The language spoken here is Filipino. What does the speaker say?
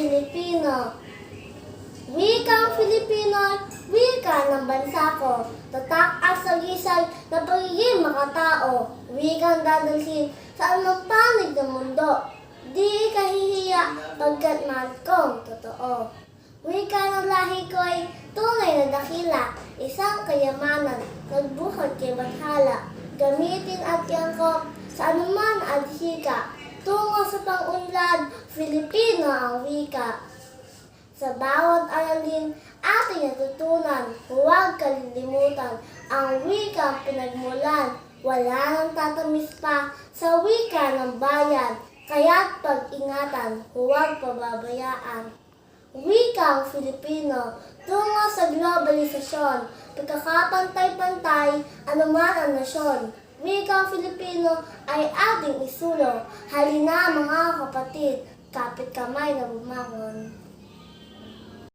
Filipino. Wikang Filipino, wika ng bansa ko. Tatak at sagisag na pagiging makatao. Wikang dadalhin sa anong panig ng mundo. Di kahihiya pagkat mahal kong totoo. Wika ng lahi ko ay tunay na dakila, isang kayamanan, nagbuhat kay Bathala. Gamitin at iangkop sa anuman adhika, sa pangunlad, Filipino ang wika. Sa bawat aralin, ating natutunan, huwag kalilimutan, ang wika pinagmulan. Wala nang tatamis pa sa wika ng bayan, kaya't pag-ingatan, huwag pababayaan. Wika ang Filipino, tungo sa globalisasyon, pagkakapantay-pantay, anuman ang nasyon. Wika ang Filipino ay ating isulo, halina mga kapatid, kapit kamay na bumangon.